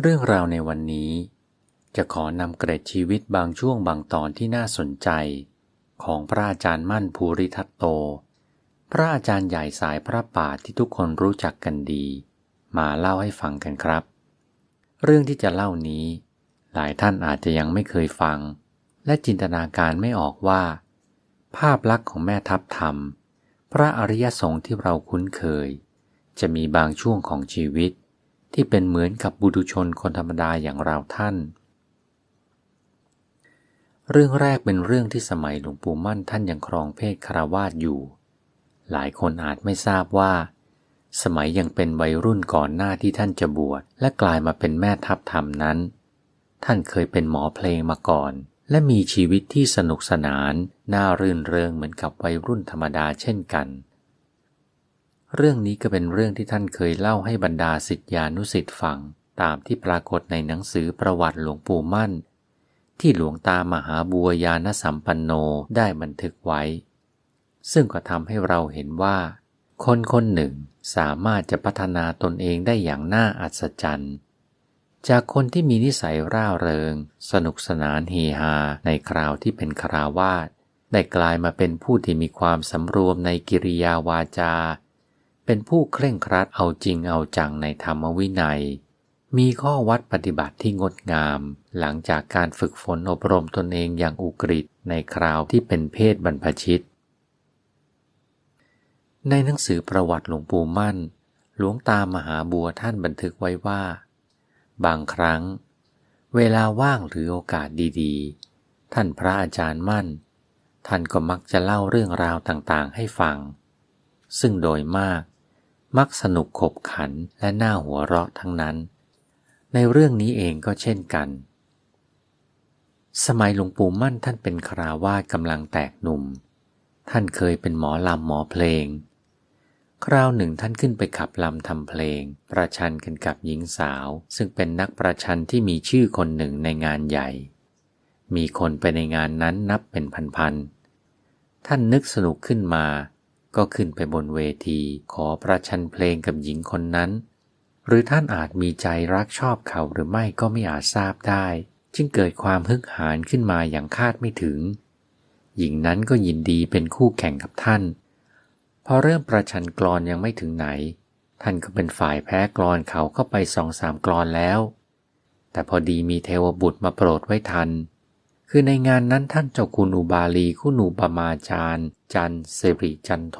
เรื่องราวในวันนี้ จะขอนำเกร็ดชีวิตบางช่วงบางตอนที่น่าสนใจ ของพระอาจารย์มั่นภูริทัตโต พระอาจารย์ใหญ่สายพระป่าที่ทุกคนรู้จักกันดี มาเล่าให้ฟังกันครับ เรื่องที่จะเล่านี้ หลายท่านอาจจะยังไม่เคยฟัง และจินตนาการไม่ออกว่า ภาพลักษณ์ของแม่ทัพธรรม พระอริยสงฆ์ที่เราคุ้นเคย จะมีบางช่วงของชีวิต ที่เป็นเหมือนกับบุตุชนคนธรรมดาอย่างเราท่าน เรื่องแรกเป็นเรื่องที่สมัยหลวงปู่มั่นท่านยังครองเพศคารวาสอยู่ หลายคนอาจไม่ทราบว่า สมัยยังเป็นวัยรุ่นก่อนหน้าที่ท่านจะบวชและกลายมาเป็นแม่ทัพธรรมนั้น ท่านเคยเป็นหมอเพลงมาก่อน และมีชีวิตที่สนุกสนาน น่ารื่นเริงเหมือนกับวัยรุ่นธรรมดาเช่นกัน เรื่องนี้ก็เป็นเรื่องที่ท่านเคยเล่าให้บรรดาสิทธิานุสิทธิ์ฟังตามที่ปรากฏในหนังสือประวัติหลวงปู่มั่น ที่หลวงตามหาบัวยานสัมปันโนได้บันทึกไว้ ซึ่งก็ทำให้เราเห็นว่า คนคนหนึ่งสามารถจะพัฒนาตนเองได้อย่างน่าอัศจรรย์ จากคนที่มีนิสัยร่าเริง สนุกสนานเฮฮาในคราวที่เป็นคราวาสได้กลายมาเป็นผู้ที่มีความสำรวมในกิริยาวาจา เป็นผู้เคร่งครัดเอาจริงเอาจังในธรรมวินัย มีข้อวัดปฏิบัติที่งดงาม หลังจากการฝึกฝนอบรมตนเองอย่างอุกฤษในคราวที่เป็นเพศบรรพชิต ในหนังสือประวัติหลวงปู่มั่น หลวงตามหาบัวท่านบันทึกไว้ว่า บางครั้ง เวลาว่างหรือโอกาสดีๆ ท่านพระอาจารย์มั่น ท่านก็มักจะเล่าเรื่องราวต่างๆ ให้ฟังซึ่งโดยมาก มักสนุกขบขันและน่าหัวเราะทั้งนั้น ในเรื่องนี้เองก็เช่นกัน สมัยหลวงปู่มั่นท่านเป็นคราวาสกำลังแตกหนุ่ม ท่านเคยเป็นหมอลำหมอเพลง คราวหนึ่งท่านขึ้นไปขับลำทำเพลง ประชันกันกับหญิงสาว ซึ่งเป็นนักประชันที่มีชื่อคนหนึ่งในงานใหญ่ มีคนไปในงานนั้นนับเป็นพันๆท่านนึกสนุกขึ้นมา ก็ขึ้นไปบนเวทีขอประชันเพลงกับหญิงคนนั้น หรือท่านอาจมีใจรักชอบเขาหรือไม่ก็ไม่อาจทราบได้ จึงเกิดความฮึกหานขึ้นมาอย่างคาดไม่ถึง หญิงนั้นก็ยินดีเป็นคู่แข่งกับท่าน พอเริ่มประชันกรอนยังไม่ถึงไหน ท่านก็เป็นฝ่ายแพ้กรอนเขาเข้าไปสองสามกรอนแล้ว แต่พอดีมีเทวบุตรมาโปรดไว้ทัน คือในงานนั้นท่านเจ้าคุณอุบาลีคุณูปมาจารย์ จันเสริจันโท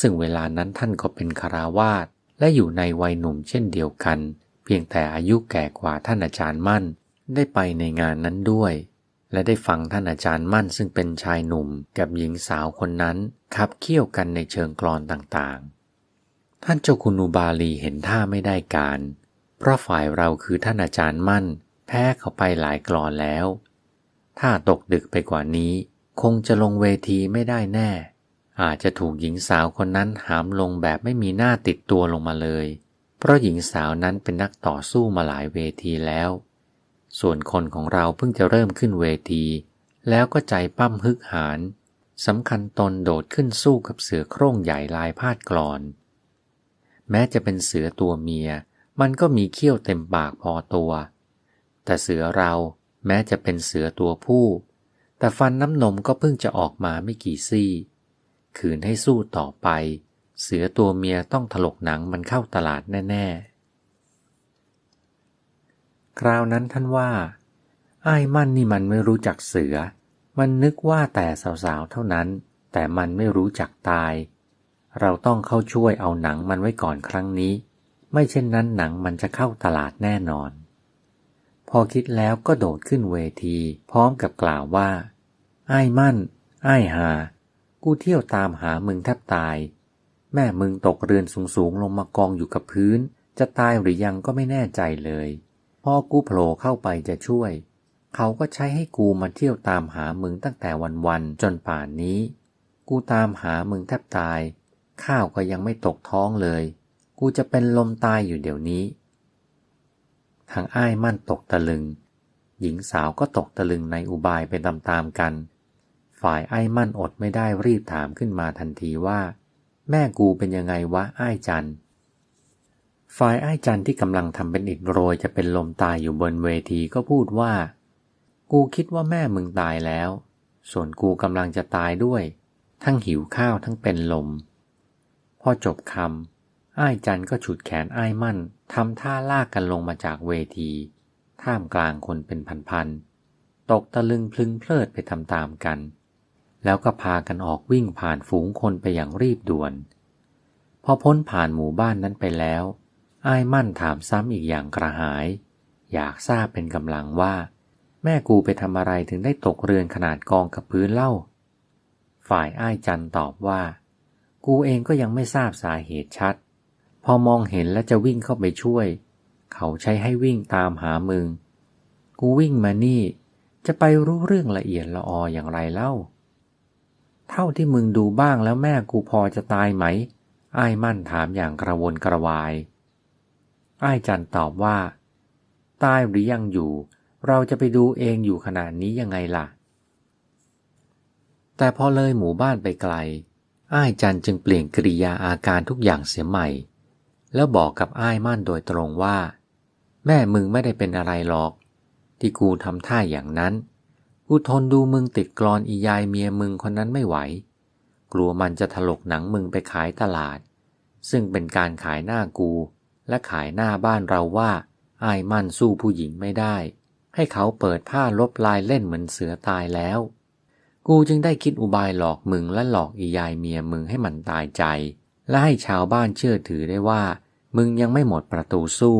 ซึ่งเวลานั้นท่านก็เป็นคาราวาสและอยู่ในวัยหนุ่มเช่นเดียวกัน เพียงแต่อายุแก่กว่าท่านอาจารย์มั่น ได้ไปในงานนั้นด้วย และได้ฟังท่านอาจารย์มั่น ซึ่งเป็นชายหนุ่มกับหญิงสาวคนนั้นขับเคี่ยวกันในเชิงกรอนต่างๆ ท่านเจ้าคุณอุบาลีเห็นท่าไม่ได้การ เพราะฝ่ายเราคือท่านอาจารย์มั่น แพ้เขาไปหลายกรอนแล้ว ถ้าตกดึกไปกว่านี้ คงจะลงเวทีไม่ได้แน่ อาจจะถูกหญิงสาวคนนั้นหามลงแบบไม่มีหน้าติดตัวลงมาเลย เพราะหญิงสาวนั้นเป็นนักต่อสู้มาหลายเวทีแล้ว ส่วนคนของเราเพิ่งจะเริ่มขึ้นเวที แล้วก็ใจปั้มฮึกหานสำคัญตนโดดขึ้นสู้กับเสือโคร่งใหญ่ลายพาดกรอน แม้จะเป็นเสือตัวเมีย มันก็มีเขี้ยวเต็มปากพอตัว แต่เสือเราแม้จะเป็นเสือตัวผู้ แต่ฟันน้ำนมก็เพิ่งจะออกมาไม่กี่ซี่ ขืนให้สู้ต่อไป เสือตัวเมียต้องถลกหนังมันเข้าตลาดแน่ ๆ คราวนั้นท่านว่าไอ้มั่นนี่มันไม่รู้จักเสือ มันนึกว่าแต่สาวๆ เท่านั้น แต่มันไม่รู้จักตาย เราต้องเข้าช่วยเอาหนังมันไว้ก่อนครั้งนี้ ไม่เช่นนั้นหนังมันจะเข้าตลาดแน่นอน พอคิดแล้วก็โดดขึ้นเวที พร้อมกับกล่าวว่า ไอ้มั่น ไอ้หา กูเที่ยวตามหามึงแทบตาย แม่มึงตกเรือนสูงๆลงมากองอยู่กับพื้น จะตายหรือยังก็ไม่แน่ใจเลย พอกูโผล่เข้าไปจะช่วย เขาก็ใช้ให้กูมาเที่ยวตามหามึงตั้งแต่วันๆจนป่านนี้ กูตามหามึงแทบตาย ข้าวก็ยังไม่ตกท้องเลย กูจะเป็นลมตายอยู่เดี๋ยวนี้ ทางอ้ายมั่นตกตะลึง หญิงสาวก็ตกตะลึงในอุบายไปตามๆกัน ฝ่ายไอ้มั่นอดไม่ได้รีบถามขึ้นมาทันทีว่า แม่กูเป็นยังไงวะไอ้จันฝ่ายไอ้จันที่กำลังทำเป็นอิดโรยจะเป็นลมตายอยู่บนเวทีก็พูดว่า กูคิดว่าแม่มึงตายแล้ว ส่วนกูกำลังจะตายด้วย ทั้งหิวข้าวทั้งเป็นลม พอจบคำไอ้จันก็ฉุดแขนไอ้มั่นทำท่าลากกันลงมาจากเวที ท่ามกลางคนเป็นพันๆ ตกตะลึงพลึงเพลิดไปตามๆกัน แล้วก็พากันออกวิ่งผ่านฝูงคนไปอย่างรีบด่วน พอพ้นผ่านหมู่บ้านนั้นไปแล้ว อ้ายมั่นถามซ้ำอีกอย่างกระหาย อยากทราบเป็นกำลังว่า แม่กูไปทำอะไรถึงได้ตกเรือนขนาดกองกับพื้นเล่า ฝ่ายอ้ายจันตอบว่า กูเองก็ยังไม่ทราบสาเหตุชัด พอมองเห็นและจะวิ่งเข้าไปช่วย เขาใช้ให้วิ่งตามหามึง กูวิ่งมานี่ จะไปรู้เรื่องละเอียดละอออย่างไรเล่า เท่าที่มึงดูบ้างแล้วแม่กูพอจะตายไหม อ้ายมั่นถามอย่างกระวนกระวาย อ้ายจันตอบว่า ตายหรือยังอยู่ เราจะไปดูเองอยู่ขนาดนี้ยังไงล่ะ แต่พอเลยหมู่บ้านไปไกล อ้ายจันจึงเปลี่ยนกริยาอาการทุกอย่างเสียใหม่ แล้วบอกกับอ้ายมั่นโดยตรงว่า แม่มึงไม่ได้เป็นอะไรหรอก ที่กูทำท่าอย่างนั้น กูทนดูมึงติดกรอนอียายเมียมึงคนนั้นไม่ไหว กลัวมันจะถลกหนังมึงไปขายตลาด ซึ่งเป็นการขายหน้ากู และขายหน้าบ้านเราว่าอายมั่นสู้ผู้หญิงไม่ได้ ให้เขาเปิดผ้าลบลายเล่นเหมือนเสือตายแล้ว กูจึงได้คิดอุบายหลอกมึงและหลอกอียายเมียมึงให้มันตายใจ และให้ชาวบ้านเชื่อถือได้ว่า มึงยังไม่หมดประตูสู้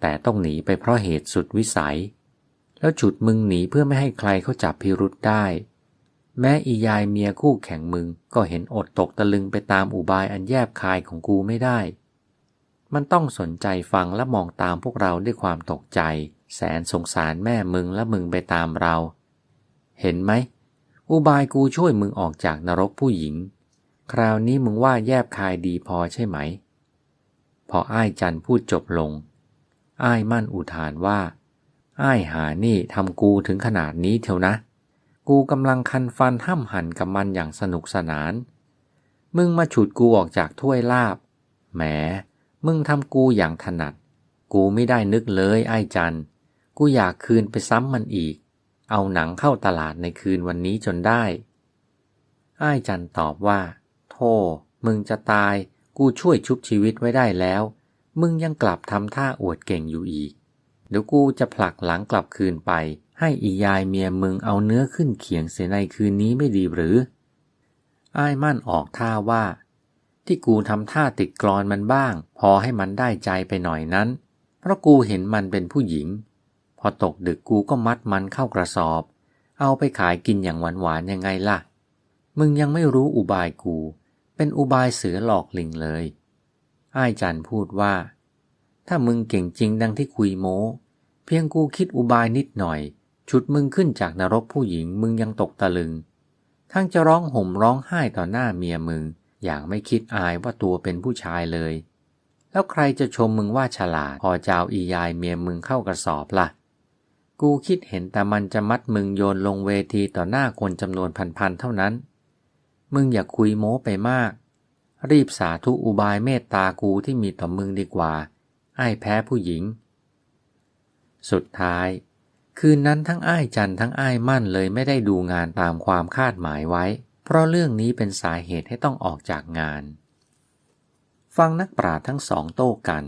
แต่ต้องหนีไปเพราะเหตุสุดวิสัย แล้วฉุดมึงหนีเพื่อไม่ให้ใครเขาจับพิรุษได้ แม้อียายเมียคู่แข่งมึงก็เห็นอดตกตะลึงไปตามอุบายอันแยบคายของกูไม่ได้ มันต้องสนใจฟังและมองตามพวกเราด้วยความตกใจ แสนสงสารแม่มึงและมึงไปตามเรา เห็นไหมอุบายกูช่วยมึงออกจากนรกผู้หญิง คราวนี้มึงว่าแยบคายดีพอใช่ไหม พออ้ายจันพูดจบลง อ้ายมั่นอุทานว่า อ้ายหานี่ทำกูถึงขนาดนี้เถวนะ กูกำลังคันฟันห้ำหันกับมันอย่างสนุกสนาน มึงมาฉุดกูออกจากถ้วยลาบ แหม มึงทำกูอย่างถนัด กูไม่ได้นึกเลยไอ้จัน กูอยากคืนไปซ้ำมันอีก เอาหนังเข้าตลาดในคืนวันนี้จนได้ไอ้จันตอบว่า มึงจะตาย กูช่วยชุบชีวิตไว้ได้แล้ว มึงยังกลับทำท่าอวดเก่งอยู่อีก เดี๋ยวกูจะผลักหลังกลับคืนไป ให้อียายเมียมึงเอาเนื้อขึ้นเขียงเสียในคืนนี้ไม่ดีหรือไอ้มั่นออกท่าว่า ที่กูทำท่าติดกรอนมันบ้าง พอให้มันได้ใจไปหน่อยนั้น เพราะกูเห็นมันเป็นผู้หญิง พอตกดึกกูก็มัดมันเข้ากระสอบ เอาไปขายกินอย่างหวานๆยังไงล่ะ มึงยังไม่รู้อุบายกู เป็นอุบายเสือหลอกลิงเลยอ้ายจันพูดว่า ถ้ามึงเก่งจริงดังที่คุยโม้ เพียงกูคิดอุบายนิดหน่อย ชุดมึงขึ้นจากนรกผู้หญิงมึงยังตกตะลึง ทั้งจะร้องห่มร้องไห้ต่อหน้าเมียมึง อย่างไม่คิดอายว่าตัวเป็นผู้ชายเลย แล้วใครจะชมมึงว่าฉลาด พอเจ้าอียายเมียมึงเข้ากระสอบละ่ะ กูคิดเห็นแต่มันจะมัดมึงโยนลงเวทีต่อหน้าคนจำนวนพันๆเท่านั้น มึงอย่าคุยโม้ไปมาก รีบสาธุอุบายเมตตากูที่มีต่อมึงดีกว่า ไอ้แพ้ผู้หญิง สุดท้าย คืนนั้นทั้งอ้ายจันทั้งอ้ายมั่นเลยไม่ได้ดูงานตามความคาดหมายไว้ เพราะเรื่องนี้เป็นสาเหตุให้ต้องออกจากงาน ฟังนักปราชญ์ทั้งสองโต้กัน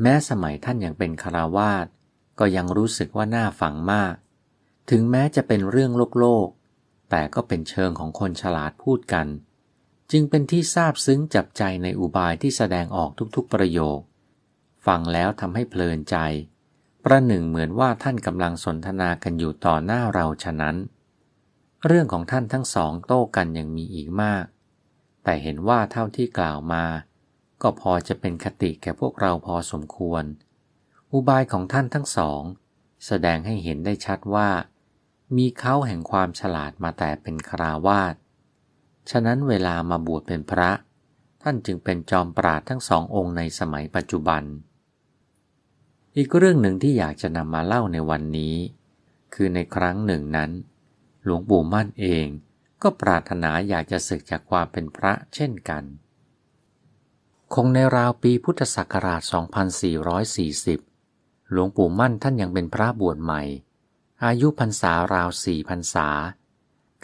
แม้สมัยท่านยังเป็นคาราวาสก็ยังรู้สึกว่าน่าฟังมาก ถึงแม้จะเป็นเรื่องโลกโลก แต่ก็เป็นเชิงของคนฉลาดพูดกัน จึงเป็นที่ทราบซึ้งจับใจในอุบายที่แสดงออกทุกๆประโยค ฟังแล้วทำให้เพลินใจ ประหนึ่งเหมือนว่าท่านกำลังสนทนากันอยู่ต่อหน้าเราฉะนั้น เรื่องของท่านทั้งสองโต้กันยังมีอีกมาก แต่เห็นว่าเท่าที่กล่าวมา ก็พอจะเป็นคติแก่พวกเราพอสมควร อุบายของท่านทั้งสอง แสดงให้เห็นได้ชัดว่า มีเขาแห่งความฉลาดมาแต่เป็นคราวาสฉะนั้นเวลามาบวชเป็นพระ ท่านจึงเป็นจอมปราดทั้งสององค์ในสมัยปัจจุบัน อีกเรื่องหนึ่งที่อยากจะนำมาเล่าในวันนี้ คือในครั้งหนึ่งนั้น หลวงปู่มั่นเองก็ปรารถนาอยากจะศึกจากความเป็นพระเช่นกัน คงในราวปีพุทธศักราช 2440 หลวงปู่มั่นท่านยังเป็นพระบวชใหม่ อายุพรรษาราวสี่พรรษา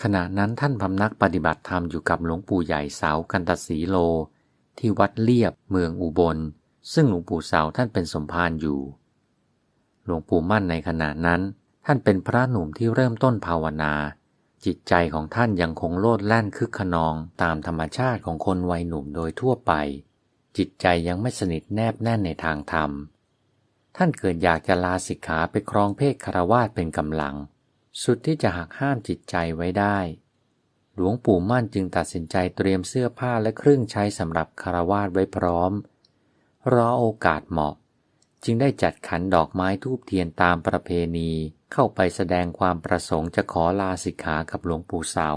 ขณะนั้นท่านพำนักปฏิบัติธรรมอยู่กับหลวงปู่ใหญ่เสากันตสีโล ที่วัดเลียบเมืองอุบล ซึ่งหลวงปู่เสาท่านเป็นสมภารอยู่ หลวงปู่มั่นในขณะนั้น ท่านเป็นพระหนุ่มที่เริ่มต้นภาวนา จิตใจของท่านยังคงโลดแล่นคึกขนองตามธรรมชาติของคนวัยหนุ่มโดยทั่วไป จิตใจยังไม่สนิทแนบแน่นในทางธรรม ท่านเกิดอยากจะลาสิกขาไปครองเพศคารวาสเป็นกำลัง สุดที่จะหักห้ามจิตใจไว้ได้ หลวงปู่มั่นจึงตัดสินใจเตรียมเสื้อผ้าและเครื่องใช้สำหรับคารวาสไว้พร้อม รอโอกาสเหมาะ จึงได้จัดขันดอกไม้ทูบเทียนตามประเพณีเข้าไปแสดงความประสงค์จะขอลาสิกขากับหลวงปู่เสา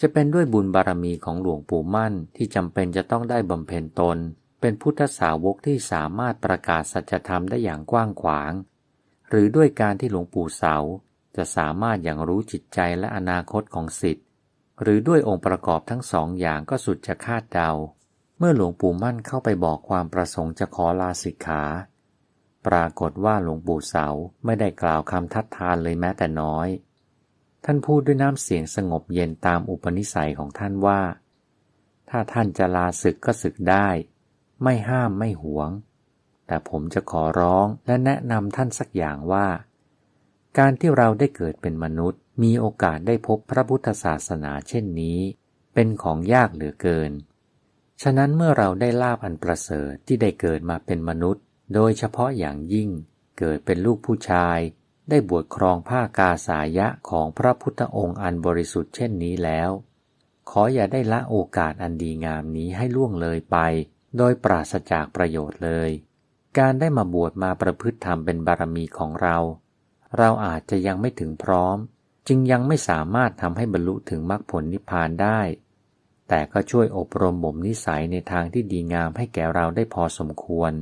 จะเป็นด้วยบุญบารมีของหลวงปู่มั่นที่จำเป็นจะต้องได้บำเพ็ญตน เป็นพุทธสาวกที่สามารถประกาศสัจธรรมได้อย่างกว้างขวาง หรือด้วยการที่หลวงปู่เสา จะสามารถอย่างรู้จิตใจและอนาคตของสิทธิ์ หรือด้วยองค์ประกอบทั้งสองอย่างก็สุดจะคาดเดา เมื่อหลวงปู่มั่นเข้าไปบอกความประสงค์จะขอลาสิกขา ปรากฏว่าหลวงปู่เสาไม่ได้กล่าวคำทัดทานเลยแม้แต่น้อย ท่านพูดด้วยน้ำเสียงสงบเย็นตามอุปนิสัยของท่านว่า ถ้าท่านจะลาศึกก็ศึกได้ ไม่ห้ามไม่หวง แต่ผมจะขอร้องและแนะนำท่านสักอย่างว่า การที่เราได้เกิดเป็นมนุษย์ มีโอกาสได้พบพระพุทธศาสนาเช่นนี้ เป็นของยากเหลือเกิน ฉะนั้นเมื่อเราได้ลาบอันประเสริฐที่ได้เกิดมาเป็นมนุษย์ โดยเฉพาะอย่างยิ่ง เกิดเป็นลูกผู้ชาย ได้บวชครองผ้ากาสายะของพระพุทธองค์อันบริสุทธิ์เช่นนี้แล้ว ขออย่าได้ละโอกาสอันดีงามนี้ให้ล่วงเลยไป โดยปราศจากประโยชน์เลย การได้มาบวชมาประพฤติธรรมเป็นบารมีของเรา เราอาจจะยังไม่ถึงพร้อม จึงยังไม่สามารถทำให้บรรลุถึงมรรคผลนิพพานได้ แต่ก็ช่วยอบรมบ่มนิสัยในทางที่ดีงามให้แก่เราได้พอสมควร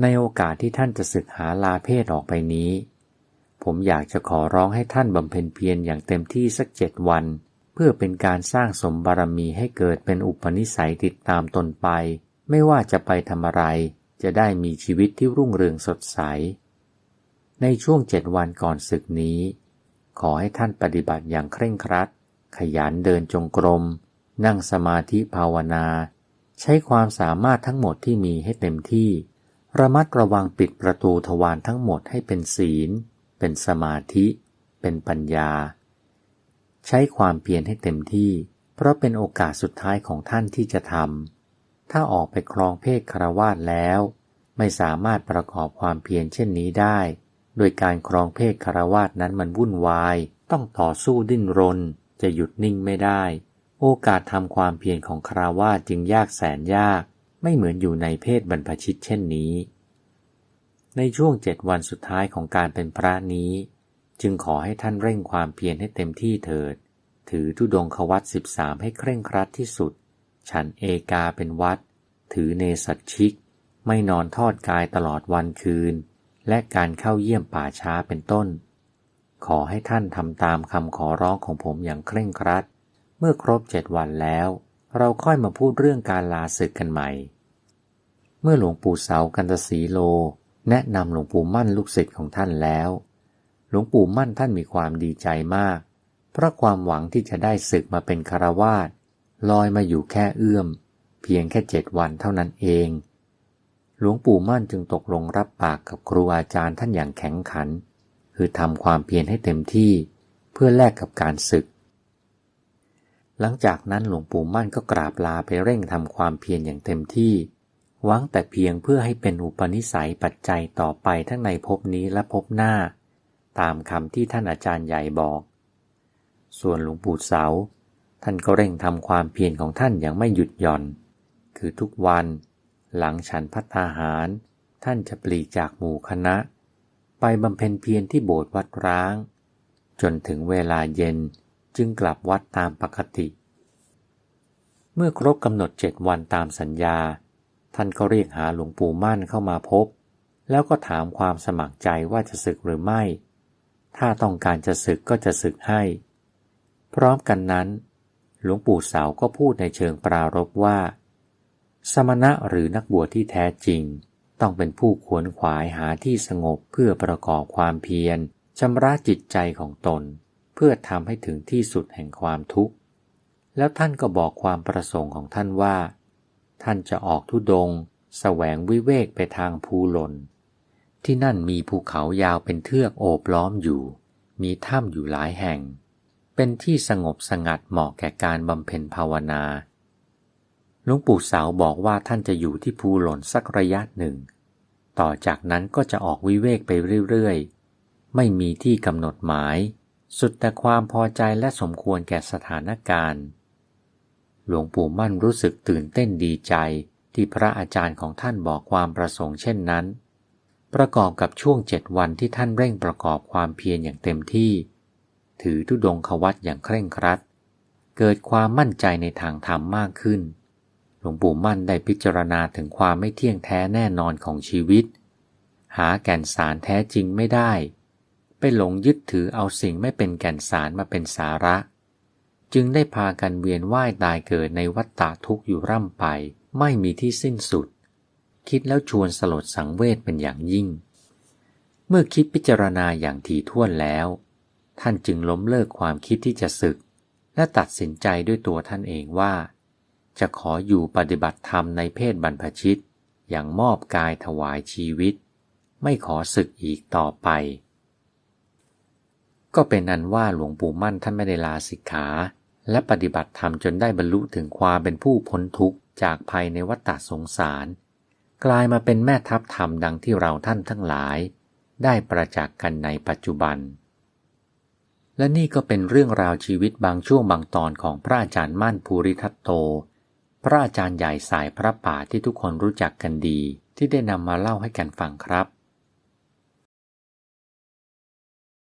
ในโอกาสที่ท่านจะศึกหาลาเพศออกไปนี้ ผมอยากจะขอร้องให้ท่านบำเพ็ญเพียรอย่างเต็มที่สักเจ็ดวัน เพื่อเป็นการสร้างสมบารมีให้เกิดเป็นอุปนิสัยติดตามตนไป ไม่ว่าจะไปทำอะไร จะได้มีชีวิตที่รุ่งเรืองสดใส ในช่วงเจ็ดวันก่อนศึกนี้ ขอให้ท่านปฏิบัติอย่างเคร่งครัด ขยันเดินจงกรม นั่งสมาธิภาวนา ใช้ความสามารถทั้งหมดที่มีให้เต็มที่ ระมัดระวังปิดประตูทวารทั้งหมดให้เป็นศีล เป็นสมาธิ เป็นปัญญา ใช้ความเพียรให้เต็มที่ เพราะเป็นโอกาสสุดท้ายของท่านที่จะทำถ้าออกไปครองเพศคารวาสแล้ว ไม่สามารถประกอบความเพียรเช่นนี้ได้ โดยการครองเพศคารวาสนั้นมันวุ่นวาย ต้องต่อสู้ดิ้นรน จะหยุดนิ่งไม่ได้ โอกาสทำความเพียรของคารวาสจึงยากแสนยาก ไม่เหมือนอยู่ในเพศบรรพชิตเช่นนี้ ในช่วงเจ็ดวันสุดท้ายของการเป็นพระนี้ จึงขอให้ท่านเร่งความเพียรให้เต็มที่เถิด ถือทุดงควัตสิบสามให้เคร่งครัดที่สุด ฉันเอกาเป็นวัด ถือเนสัตชิก ไม่นอนทอดกายตลอดวันคืน และการเข้าเยี่ยมป่าช้าเป็นต้น ขอให้ท่านทำตามคำขอร้องของผมอย่างเคร่งครัด เมื่อครบเจ็ดวันแล้ว เราค่อยมาพูดเรื่องการลาศึกกันใหม่ เมื่อหลวงปู่เสากันตสีโล แนะนำหลวงปู่มั่นลูกศิษย์ของท่านแล้ว หลวงปู่มั่นท่านมีความดีใจมาก เพราะความหวังที่จะได้ศึกมาเป็นคารวาสลอยมาอยู่แค่เอื้อม เพียงแค่เจ็ดวันเท่านั้นเอง หลวงปู่มั่นจึงตกลงรับปากกับครูอาจารย์ท่านอย่างแข็งขัน คือทำความเพียรให้เต็มที่เพื่อแลกกับการศึก หลังจากนั้นหลวงปู่มั่นก็กราบลาไปเร่งทำความเพียรอย่างเต็มที่หวังแต่เพียงเพื่อให้เป็นอุปนิสัยปัจจัยต่อไปทั้งในภพนี้และภพหน้า ตามคำที่ท่านอาจารย์ใหญ่บอก ส่วนหลวงปู่เสา ท่านก็เร่งทำความเพียรของท่านอย่างไม่หยุดหย่อน คือทุกวันหลังฉันพัตตาหาร ท่านจะปลีกจากหมู่คณะ ไปบำเพ็ญเพียรที่โบสถ์วัดร้าง จนถึงเวลาเย็นจึงกลับวัดตามปกติ เมื่อครบกำหนดเจ็ดวันตามสัญญา ท่านก็เรียกหาหลวงปู่มั่นเข้ามาพบ แล้วก็ถามความสมัครใจว่าจะศึกหรือไม่ ถ้าต้องการจะศึกก็จะศึกให้ พร้อมกันนั้น หลวงปู่เสาก็พูดในเชิงปรารบว่า สมณะหรือนักบวชที่แท้จริง ต้องเป็นผู้ขวนขวายหาที่สงบเพื่อประกอบความเพียรชำระจิตใจของตน เพื่อทำให้ถึงที่สุดแห่งความทุกข์ แล้วท่านก็บอกความประสงค์ของท่านว่า ท่านจะออกทุดงแสวงวิเวกไปทางภูหลน ที่นั่นมีภูเขายาวเป็นเทือกโอบล้อมอยู่ มีถ้ำอยู่หลายแห่ง เป็นที่สงบสงัดเหมาะแก่การบำเพ็ญภาวนา หลวงปู่เสาบอกว่าท่านจะอยู่ที่ภูหล่นสักระยะหนึ่ง ต่อจากนั้นก็จะออกวิเวกไปเรื่อยๆ ไม่มีที่กำหนดหมาย สุดแต่ความพอใจและสมควรแก่สถานการณ์ หลวงปู่มั่นรู้สึกตื่นเต้นดีใจที่พระอาจารย์ของท่านบอกความประสงค์เช่นนั้น ประกอบกับช่วงเจ็ดวันที่ท่านเร่งประกอบความเพียรอย่างเต็มที่ ถือทุดงควัตอย่างเคร่งครัด เกิดความมั่นใจในทางธรรมมากขึ้น หลวงปู่มั่นได้พิจารณาถึงความไม่เที่ยงแท้แน่นอนของชีวิต หาแก่นสารแท้จริงไม่ได้ ไปหลงยึดถือเอาสิ่งไม่เป็นแก่นสารมาเป็นสาระ จึงได้พากันเวียนว่ายตายเกิดในวัฏฏะทุกข์อยู่ร่ำไป ไม่มีที่สิ้นสุด คิดแล้วชวนสลดสังเวชเป็นอย่างยิ่ง เมื่อคิดพิจารณาอย่างถี่ถ้วนแล้ว ท่านจึงล้มเลิกความคิดที่จะศึก และตัดสินใจด้วยตัวท่านเองว่า จะขออยู่ปฏิบัติธรรมในเพศบรรพชิต อย่างมอบกายถวายชีวิต ไม่ขอศึกอีกต่อไป ก็เป็นอันว่าหลวงปู่มั่นท่านไม่ได้ลาสิกขาและปฏิบัติธรรมจนได้บรรลุถึงความเป็นผู้พ้นทุกข์จากภัยในวัฏสงสาร กลายมาเป็นแม่ทัพธรรมดังที่เราท่านทั้งหลาย ได้ประจักษ์กันในปัจจุบัน และนี่ก็เป็นเรื่องราวชีวิตบางช่วงบางตอนของพระอาจารย์มั่นภูริทัตโต พระอาจารย์ใหญ่สายพระป่าที่ทุกคนรู้จักกันดีที่ได้นำมาเล่าให้กันฟังครับ